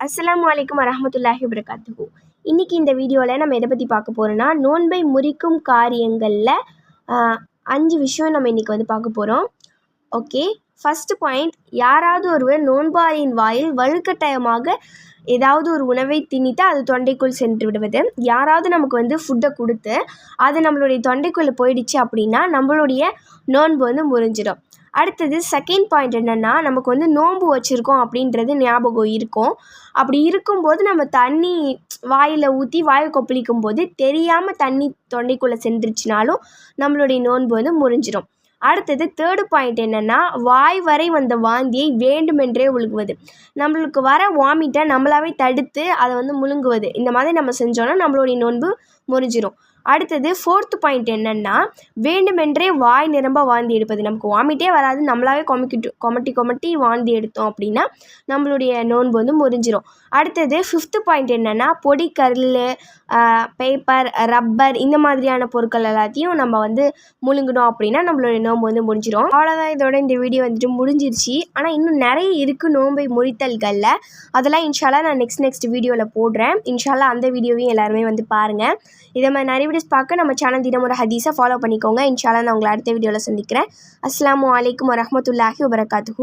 அஸ்லாம் வலைக்கம் வரமத்துல்லாஹி வரகாத்துகு இன்றைக்கி இந்த வீடியோவில் நம்ம எதை பற்றி பார்க்க போகிறோன்னா நோன்பை முறிக்கும் காரியங்களில் அஞ்சு விஷயம் நம்ம இன்றைக்கி வந்து பார்க்க போகிறோம் ஓகே ஃபஸ்ட்டு பாயிண்ட் யாராவது ஒருவர் நோன்பாளியின் வாயில் வலுக்கட்டாயமாக ஏதாவது ஒரு உணவை திணித்து அது தொண்டைக்குள் சென்று விடுவது. யாராவது நமக்கு வந்து ஃபுட்டை கொடுத்து அது நம்மளுடைய தொண்டைக்குள்ளே போயிடுச்சு அப்படின்னா நம்மளுடைய நோன்பு வந்து முறிஞ்சிடும். அடுத்தது செகண்ட் பாயிண்ட் என்னென்னா நமக்கு வந்து நோன்பு வச்சுருக்கோம் அப்படின்றது ஞாபகம் இருக்கும். அப்படி இருக்கும்போது நம்ம தண்ணி வாயில் ஊற்றி வாயை கொப்பளிக்கும் போது தெரியாமல் தண்ணி தொண்டைக்குள்ளே சென்றுச்சுனாலும் நம்மளுடைய நோன்பு வந்து முறிஞ்சிடும் அடுத்தது தேர்டு பாயிண்ட் என்னென்னா வாய் வரை வந்த வாந்தியை வேண்டுமென்றே ஒழுகுவது நம்மளுக்கு வர வாமிட்டை நம்மளாவே தடுத்து அதை வந்து முழுங்குவது. இந்த மாதிரி நம்ம செஞ்சோன்னா நம்மளுடைய நோன்பு முறிஞ்சிடும் அடுத்தது ஃபோர்த்து பாயிண்ட் என்னென்னா வேண்டுமென்றே வாய் நிரம்ப வாந்தி எடுப்பது. நமக்கு வாமிட்டே வராது. நம்மளாவே கொமக்கிட்டு கொமட்டி கொமட்டி வாந்தி எடுத்தோம் அப்படின்னா நம்மளுடைய நோன்பு வந்து முறிஞ்சிடும் அடுத்தது ஃபிஃப்த்து பாயிண்ட் என்னென்னா பொடி கல் பேப்பர் ரப்பர் இந்த மாதிரியான பொருட்கள் எல்லாத்தையும் நம்ம வந்து முழுங்கினோம் அப்படின்னா நம்மளுடைய நோன்பு வந்து முடிஞ்சிடும் அவ்வளோதான் இதோட இந்த வீடியோ வந்துட்டு முடிஞ்சிருச்சு. ஆனால் இன்னும் நிறைய இருக்குது நோன்பை முறித்தல்களில். அதெல்லாம் இன்ஷால்லா நான் நெக்ஸ்ட் நெக்ஸ்ட் வீடியோவில் போடுறேன். இன்ஷால்லா அந்த வீடியோவையும் எல்லாருமே வந்து பாருங்கள் இதே மாதிரி நிறைய வீடியோஸ் பார்க்க நம்ம சேனல் தினம் ஹதீஸை ஃபாலோ பண்ணிக்கோங்க. இன்ஷாலா நான் உங்களை அடுத்த வீடியோவில் சந்திக்கிறேன். அஸ்லாம் வலைக்கம் வரமத்துல்லாஹி வபரகாத்து